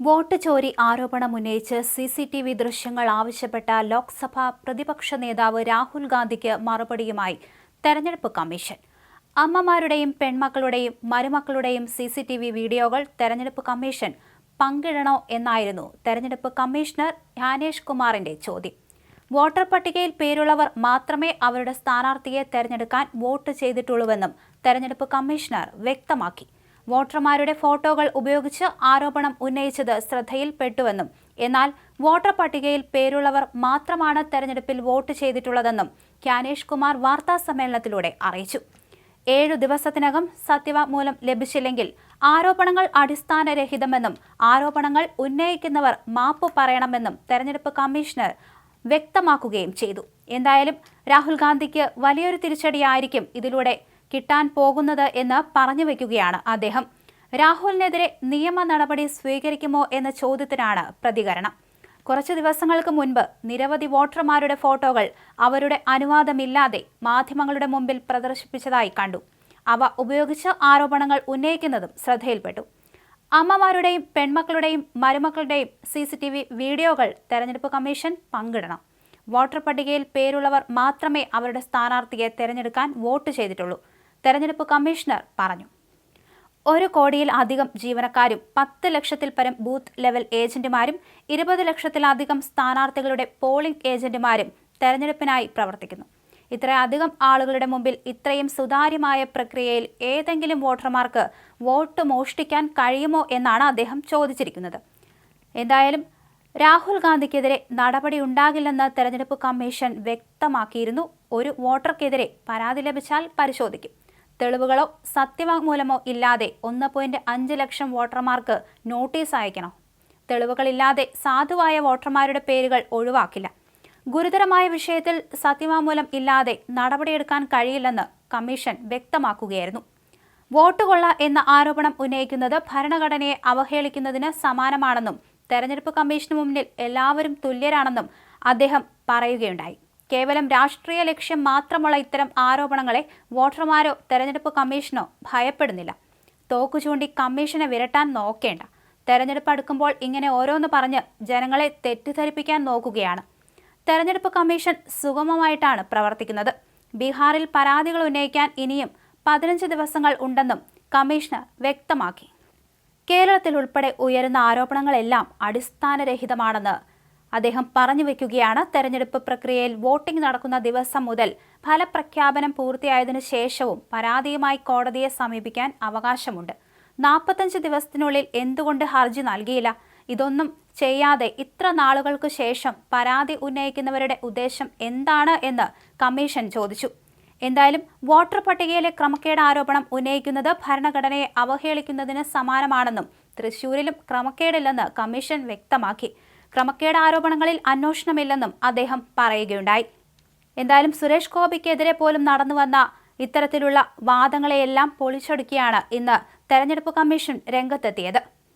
Vote ചോരി ആരോപണം ഉന്നയിച്ച് C C T V ദൃശ്യങ്ങൾ ആവശ്യപ്പെട്ട ലോക്സഭാ പ്രതിപക്ഷ നേതാവ് രാഹുൽ ഗാന്ധിക്ക് മറുപടിയുമായി തെരഞ്ഞെടുപ്പ് കമ്മീഷൻ. അമ്മമാരുടെയും പെൺമക്കളുടെയും മരുമക്കളുടെയും സി സി ടി വി വീഡിയോകൾ തെരഞ്ഞെടുപ്പ് കമ്മീഷൻ പങ്കിടണോ എന്നായിരുന്നു തെരഞ്ഞെടുപ്പ് കമ്മീഷണർ ജ്ഞാനേഷ് കുമാറിന്റെ ചോദ്യം. വോട്ടർ പട്ടികയിൽ പേരുള്ളവർ മാത്രമേ അവരുടെ സ്ഥാനാർത്ഥിയെ തെരഞ്ഞെടുക്കാൻ വോട്ട് ചെയ്തിട്ടുള്ളൂവെന്നും തെരഞ്ഞെടുപ്പ് കമ്മീഷണർ വ്യക്തമാക്കി. വോട്ടർമാരുടെ ഫോട്ടോകൾ ഉപയോഗിച്ച് ആരോപണം ഉന്നയിച്ചത് ശ്രദ്ധയിൽപ്പെട്ടുവെന്നും എന്നാൽ വോട്ടർ പട്ടികയിൽ പേരുള്ളവർ മാത്രമാണ് തെരഞ്ഞെടുപ്പിൽ വോട്ട് ചെയ്തിട്ടുള്ളതെന്നും ക്യാനേഷ് കുമാർ വാർത്താ സമ്മേളനത്തിലൂടെ അറിയിച്ചു. ഏഴു ദിവസത്തിനകം സത്യവാങ്മൂലം ലഭിച്ചില്ലെങ്കിൽ ആരോപണങ്ങൾ അടിസ്ഥാനരഹിതമെന്നും ആരോപണങ്ങൾ ഉന്നയിക്കുന്നവർ മാപ്പ് പറയണമെന്നും തെരഞ്ഞെടുപ്പ് കമ്മീഷണർ വ്യക്തമാക്കുകയും ചെയ്തു. എന്തായാലും രാഹുൽ ഗാന്ധിക്ക് വലിയൊരു തിരിച്ചടിയായിരിക്കും ഇതിലൂടെ കിട്ടാൻ പോകുന്നത് എന്ന് പറഞ്ഞു വയ്ക്കുകയാണ് അദ്ദേഹം. രാഹുലിനെതിരെ നിയമ നടപടി സ്വീകരിക്കുമോ എന്ന ചോദ്യത്തിനാണ് പ്രതികരണം. കുറച്ചു ദിവസങ്ങൾക്ക് മുൻപ് നിരവധി വോട്ടർമാരുടെ ഫോട്ടോകൾ അവരുടെ അനുവാദമില്ലാതെ മാധ്യമങ്ങളുടെ മുമ്പിൽ പ്രദർശിപ്പിച്ചതായി കണ്ടു. അവ ഉപയോഗിച്ച് ആരോപണങ്ങൾ ഉന്നയിക്കുന്നതും ശ്രദ്ധയിൽപ്പെട്ടു. അമ്മമാരുടെയും പെൺമക്കളുടെയും മരുമക്കളുടെയും സി സി ടി വി വീഡിയോകൾ തെരഞ്ഞെടുപ്പ് കമ്മീഷൻ പങ്കിടണം. വോട്ടർ പട്ടികയിൽ പേരുള്ളവർ മാത്രമേ അവരുടെ സ്ഥാനാർത്ഥിയെ തെരഞ്ഞെടുക്കാൻ വോട്ട് ചെയ്തിട്ടുള്ളൂ. തെരഞ്ഞെടുപ്പ് കമ്മീഷണർ പറഞ്ഞു. ഒരു കോടിയിൽ അധികം ജീവനക്കാരും പത്ത് ലക്ഷത്തിൽ പരം ബൂത്ത് ലെവൽ ഏജന്റുമാരും ഇരുപത് ലക്ഷത്തിലധികം സ്ഥാനാർത്ഥികളുടെ പോളിംഗ് ഏജന്റുമാരും തെരഞ്ഞെടുപ്പിനായി പ്രവർത്തിക്കുന്നു. ഇത്രയധികം ആളുകളുടെ മുമ്പിൽ ഇത്രയും സുതാര്യമായ പ്രക്രിയയിൽ ഏതെങ്കിലും വോട്ടർമാർക്ക് വോട്ട് മോഷ്ടിക്കാൻ കഴിയുമോ എന്നാണ് അദ്ദേഹം ചോദിച്ചിരിക്കുന്നത്. എന്തായാലും രാഹുൽ ഗാന്ധിക്കെതിരെ നടപടി ഉണ്ടാകില്ലെന്ന് തെരഞ്ഞെടുപ്പ് കമ്മീഷൻ വ്യക്തമാക്കിയിരുന്നു. ഒരു വോട്ടർക്കെതിരെ പരാതി ലഭിച്ചാൽ പരിശോധിക്കും. തെളിവുകളോ സത്യവാങ്മൂലമോ ഇല്ലാതെ ഒന്ന് പോയിന്റ് അഞ്ച് ലക്ഷം വോട്ടർമാർക്ക് നോട്ടീസ് അയക്കണോ. തെളിവുകളില്ലാതെ സാധുവായ വോട്ടർമാരുടെ പേരുകൾ ഒഴിവാക്കില്ല. ഗുരുതരമായ വിഷയത്തിൽ സത്യവാങ്മൂലം ഇല്ലാതെ നടപടിയെടുക്കാൻ കഴിയില്ലെന്ന് കമ്മീഷൻ വ്യക്തമാക്കുകയായിരുന്നു. വോട്ട് കൊള്ള എന്ന ആരോപണം ഉന്നയിക്കുന്നത് ഭരണഘടനയെ അവഹേളിക്കുന്നതിന് സമാനമാണെന്നും തെരഞ്ഞെടുപ്പ് കമ്മീഷന് മുന്നിൽ എല്ലാവരും തുല്യരാണെന്നും അദ്ദേഹം പറയുകയുണ്ടായി. കേവലം രാഷ്ട്രീയ ലക്ഷ്യം മാത്രമുള്ള ഇത്തരം ആരോപണങ്ങളെ വോട്ടർമാരോ തെരഞ്ഞെടുപ്പ് കമ്മീഷനോ ഭയപ്പെടുന്നില്ല. തോക്കു ചൂണ്ടി കമ്മീഷനെ വിരട്ടാൻ നോക്കേണ്ട. തെരഞ്ഞെടുപ്പ് അടുക്കുമ്പോൾ ഇങ്ങനെ ഓരോന്ന് പറഞ്ഞ് ജനങ്ങളെ തെറ്റിദ്ധരിപ്പിക്കാൻ നോക്കുകയാണ്. തെരഞ്ഞെടുപ്പ് കമ്മീഷൻ സുഗമമായിട്ടാണ് പ്രവർത്തിക്കുന്നത്. ബീഹാറിൽ പരാതികൾ ഉന്നയിക്കാൻ ഇനിയും പതിനഞ്ച് ദിവസങ്ങൾ ഉണ്ടെന്നും കമ്മീഷണർ വ്യക്തമാക്കി. കേരളത്തിൽ ഉൾപ്പെടെ ഉയരുന്ന ആരോപണങ്ങളെല്ലാം അടിസ്ഥാനരഹിതമാണെന്ന് അദ്ദേഹം പറഞ്ഞു വെക്കുകയാണ് തെരഞ്ഞെടുപ്പ് പ്രക്രിയയിൽ വോട്ടിംഗ് നടക്കുന്ന ദിവസം മുതൽ ഫലപ്രഖ്യാപനം പൂർത്തിയായതിനു ശേഷവും പരാതിയുമായി കോടതിയെ സമീപിക്കാൻ അവകാശമുണ്ട്. നാൽപ്പത്തഞ്ച് ദിവസത്തിനുള്ളിൽ എന്തുകൊണ്ട് ഹർജി നൽകിയില്ല? ഇതൊന്നും ചെയ്യാതെ ഇത്ര നാളുകൾക്ക് ശേഷം പരാതി ഉന്നയിക്കുന്നവരുടെ ഉദ്ദേശം എന്താണ് എന്ന് കമ്മീഷൻ ചോദിച്ചു. എന്തായാലും വോട്ടർ പട്ടികയിലെ ക്രമക്കേട് ആരോപണം ഉന്നയിക്കുന്നത് ഭരണഘടനയെ അവഹേളിക്കുന്നതിന് സമാനമാണെന്നും തൃശൂരിലും ക്രമക്കേടില്ലെന്ന് കമ്മീഷൻ വ്യക്തമാക്കി. ക്രമക്കേട് ആരോപണങ്ങളിൽ അന്വേഷണമില്ലെന്നും അദ്ദേഹം പറയുകയുണ്ടായി. എന്തായാലും സുരേഷ് ഗോപിക്കെതിരെ പോലും നടന്നു വന്ന ഇത്തരത്തിലുള്ള വാദങ്ങളെയെല്ലാം പൊളിച്ചടുക്കിയാണ് ഇന്ന് തെരഞ്ഞെടുപ്പ് കമ്മീഷൻ രംഗത്തെത്തിയത്.